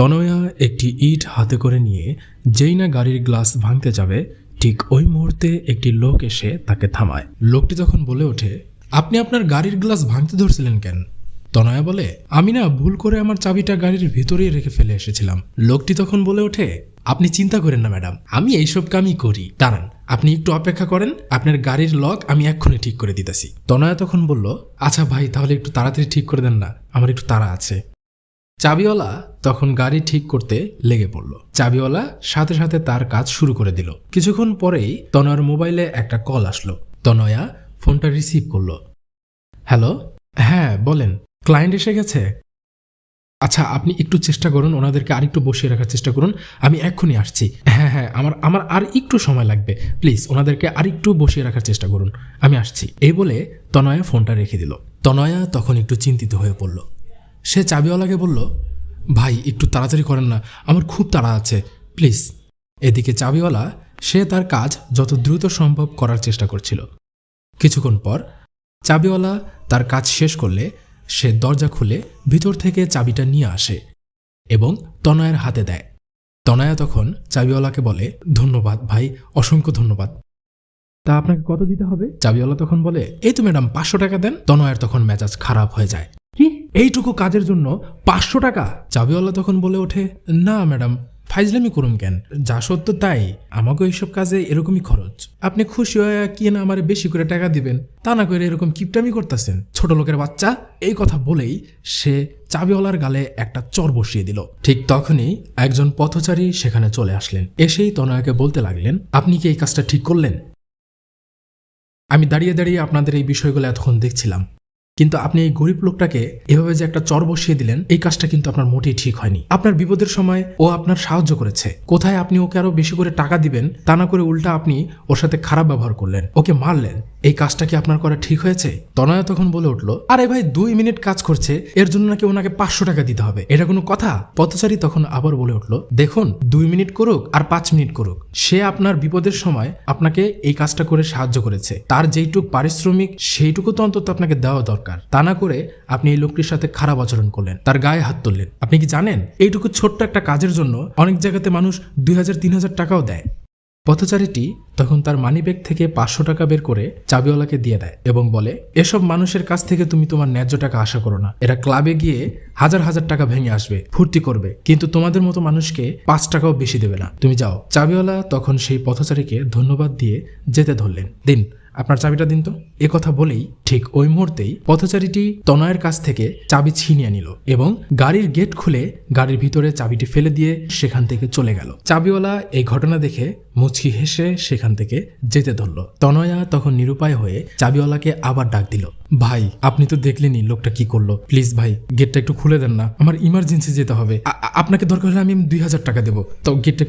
তনয়া একটি ইট হাতে করে নিয়ে যেই না গাড়ির গ্লাস ভাঙতে যাবে, ঠিক ওই মুহূর্তে একটি লোক এসে তাকে থামায়। লোকটি তখন বলে ওঠে, আপনি আপনার গাড়ির গ্লাস ভাঙতে ধরছিলেন কেন? তনয়া বলে, আমি না ভুল করে আমার চাবিটা গাড়ির ভিতরেই রেখে ফেলে এসেছিলাম। লোকটি তখন বলে ওঠে, আপনি চিন্তা করেন না, ম্যাডাম, আমি এইসব কামই করি। দাঁড়ান, আপনি একটু অপেক্ষা করেন, আপনার গাড়ির লক আমি এক্ষুনি ঠিক করে দিতেছি। তনয়া তখন বলল আচ্ছা ভাই, তাহলে একটু তাড়াতাড়ি ঠিক করে দেন না, আমার একটু তাড়া আছে। চাবিওয়ালা তখন গাড়ি ঠিক করতে লেগে পড়ল। চাবিওয়ালা সাথে সাথে তার কাজ শুরু করে দিল। কিছুক্ষণ পরেই তনয়ার মোবাইলে একটা কল আসলো। তনয়া ফোনটা রিসিভ করল। হ্যালো? হ্যাঁ বলেন। ক্লায়েন্ট এসে গেছে? আচ্ছা আপনি একটু চেষ্টা করুন, ওনাদেরকে আরেকটু বসিয়ে রাখার চেষ্টা করুন। আমি এক্ষুনি আসছি। হ্যাঁ হ্যাঁ আমার আমার আর একটু সময় লাগবে। প্লিজ, ওনাদেরকে আর একটু বসিয়ে রাখার চেষ্টা করুন। আমি আসছি। এই বলে তনয়া ফোনটা রেখে দিল। তনয়া তখন একটু চিন্তিত হয়ে পড়ল। সে চাবিওয়ালাকে বলল ভাই একটু তাড়াতাড়ি করেন না আমার খুব তাড়া আছে প্লিজ। এদিকে চাবিওয়ালা সে তার কাজ যত দ্রুত সম্ভব করার চেষ্টা করছিল। কিছুক্ষণ পর চাবিওয়ালা তার কাজ শেষ করলে সে দরজা খুলে ভিতর থেকে চাবিটা নিয়ে আসে এবং তনয়ের হাতে দেয়। তনয়া তখন চাবিওয়ালাকে বলে ধন্যবাদ ভাই অসংখ্য ধন্যবাদ। তা আপনাকে কত দিতে হবে? চাবিওয়ালা তখন বলে এই তো ম্যাডাম পাঁচশো টাকা দেন। তনয়ের তখন মেজাজ খারাপ হয়ে যায়। এইটুকু কাজের জন্য পাঁচশো টাকা। চাবিওয়ালা তখন বলে ওঠে, না, ম্যাডাম, ফাইজলামি করুন কেন? যা সত্য তাই। আমাকে এইসব কাজে এরকমই খরচ। আপনি খুশি হয়ে কি না আমার বেশি করে টাকা দিবেন? তা না করে এরকম কিপটামি করতেছেন। ছোট লোকের বাচ্চা? এই কথা বলেই সে চাবিওয়ালার গালে একটা চর বসিয়ে দিল। ঠিক তখনই একজন পথচারী সেখানে চলে আসলেন। এসেই তনয়াকে বলতে লাগলেন, আপনি কি এই কাজটা ঠিক করলেন? আমি দাঁড়িয়ে দাঁড়িয়ে আপনাদের এই বিষয়গুলো এতক্ষণ দেখছিলাম। কিন্তু আপনি এই গরিব লোকটাকে এভাবে যে একটা চর বসিয়ে দিলেন, এই কাজটা কিন্তু আপনার মোটেই ঠিক হয়নি। আপনার বিপদের সময় ও আপনার সাহায্য করেছে। কোথায় আপনি ওকে আরও বেশি করে টাকা দিবেন, তা না করে উল্টা আপনি ওর সাথে খারাপ ব্যবহার করলেন। ওকে মারলেন। এই কাজটা কি আপনার করা ঠিক হয়েছে? তনয়া তখন বলে উঠল, আরে ভাই, দুই মিনিট কাজ করছে, এর জন্য নাকি ওনাকে পাঁচশো টাকা দিতে হবে। এটা কোনো কথা? পথচারী তখন আবার বলে উঠল, দেখুন, দুই মিনিট করুক আর পাঁচ মিনিট করুক। সে আপনার বিপদের সময় আপনাকে এই কাজটা করে সাহায্য করেছে। তার যেইটুক পারিশ্রমিক, সেইটুকু তো অন্তত আপনাকে দেওয়া দরকার। তা না করে আপনি এই লোকটির সাথে খারাপ আচরণ করলেন, তার গায়ে হাত তুললেন। আপনি কি জানেন, এইটুকু ছোট্ট একটা কাজের জন্য অনেক জায়গাতে মানুষ দুই হাজার, তিন হাজার টাকাও দেয়। পথচারীটি তখন তার মানিব্যাগ থেকে পাঁচশো টাকা বের করে চাবিওয়ালাকে দিয়ে দেয় এবং বলে, এসব মানুষের কাছ থেকে তুমি তোমার ন্যায্য টাকা আশা করো না। এরা ক্লাবে গিয়ে হাজার হাজার টাকা ভেঙে আসবে, ফুর্তি করবে, কিন্তু তোমাদের মতো মানুষকে পাঁচ টাকাও বেশি দেবে না। তুমি যাও। চাবিওয়ালা তখন সেই পথচারীকে ধন্যবাদ দিয়ে যেতে ধরলেন। দিন আপনার চাবিটা দিন তো। এ কথা বলেই ঠিক ওই মুহূর্তেই পথচারীটি তনয়ের কাছ থেকে চাবি ছিনিয়ে নিল এবং গাড়ির গেট খুলে গাড়ির ভিতরে চাবিটি ফেলে দিয়ে সেখান থেকে চলে গেল। চাবিওয়ালা এই ঘটনা দেখে মুচকি হেসে সেখান থেকে যেতে ধরল। তনয়া তখন নিরুপায় হয়ে চাবিওয়ালাকে আবার ডাক দিল, ভাই, আপনি তো দেখলেনই লোকটা কি করল। প্লিজ ভাই, গেটটা একটু খুলে দেন না। আমার ইমার্জেন্সি যেতে হবে। আপনাকে দরকার হলে আমি দুই হাজার টাকা দেবো। তো গেটটা